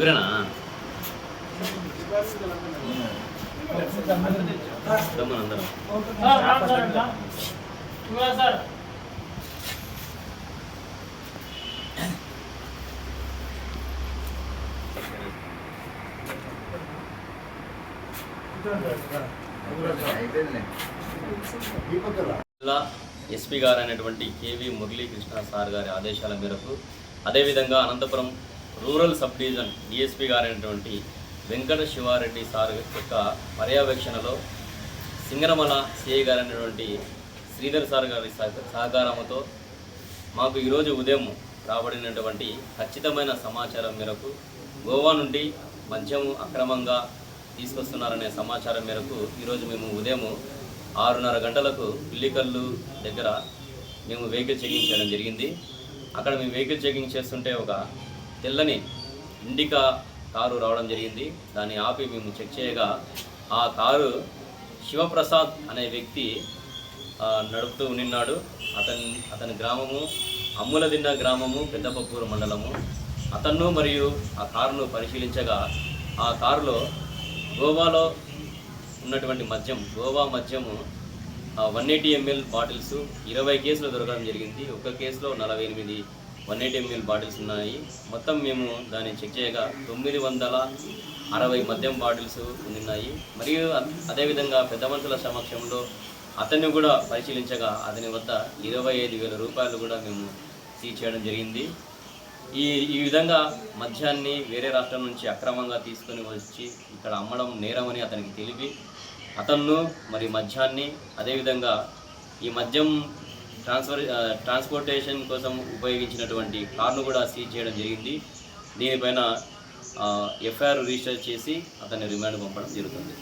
ముగ్గురేనా జిల్లా ఎస్పీ గారు అనేటువంటి కేవీ మురళీకృష్ణ సార్ గారి ఆదేశాల మేరకు అదేవిధంగా Anantapuram rural sub division DSP గారైనటువంటి అయినటువంటి వెంకట శివారెడ్డి సార్ యొక్క పర్యవేక్షణలో సింగరమల సిఐ గారు శ్రీధర్ సార్ గారి సహ- సహకారంతో మాకు ఈరోజు ఉదయం రాబడినటువంటి ఖచ్చితమైన సమాచారం మేరకు గోవా నుండి మద్యం అక్రమంగా తీసుకొస్తున్నారనే సమాచారం మేరకు ఈరోజు మేము ఉదయం ఆరున్నర గంటలకు పిల్లికల్లు దగ్గర మేము వెహికల్ చెకింగ్ చేయడం జరిగింది. అక్కడ మేము వెహికల్ చెకింగ్ చేస్తుంటే ఒక తెల్లని ఇండికా కారు రావడం జరిగింది. దాన్ని ఆపి మేము చెక్ చేయగా ఆ కారు శివప్రసాద్ అనే వ్యక్తి నడుపుతూ నిన్నాడు. అతని అతని గ్రామము అమ్ములదిన్న గ్రామము పెద్దపప్పూరు మండలము. అతన్ను మరియు ఆ కారును పరిశీలించగా ఆ కారులో గోవాలో ఉన్నటువంటి మద్యం గోవా మద్యము వన్ ఎయిటీ ఎంఎల్ బాటిల్స్ ఇరవై కేసులు దొరకడం జరిగింది. ఒక కేసులో నలభై ఎనిమిది వన్ ఎయిటీ ఎంఎల్ బాటిల్స్ ఉన్నాయి. మొత్తం మేము దాన్ని చెక్ చేయగా తొమ్మిది వందల అరవై మద్యం బాటిల్స్ ఉన్నాయి మరియు అదేవిధంగా పెద్ద మనుషుల సమక్షంలో అతన్ని కూడా పరిశీలించగా అతని వద్ద ఇరవై ఐదు వేల రూపాయలు కూడా మేము సీజ్ చేయడం జరిగింది. ఈ ఈ విధంగా మద్యాన్ని వేరే రాష్ట్రం నుంచి అక్రమంగా తీసుకొని వచ్చి ఇక్కడ అమ్మడం నేరమని అతనికి తెలిపి అతన్ను మరి మద్యాన్ని అదేవిధంగా ఈ మద్యం ట్రాన్స్ఫర్ ట్రాన్స్పోర్టేషన్ కోసం ఉపయోగించినటువంటి కార్ను కూడా సీజ్ చేయడం జరిగింది. దీనిపైన ఎఫ్ఐఆర్ రిజిస్టర్ చేసి అతన్ని రిమాండ్ పంపడం జరుగుతుంది.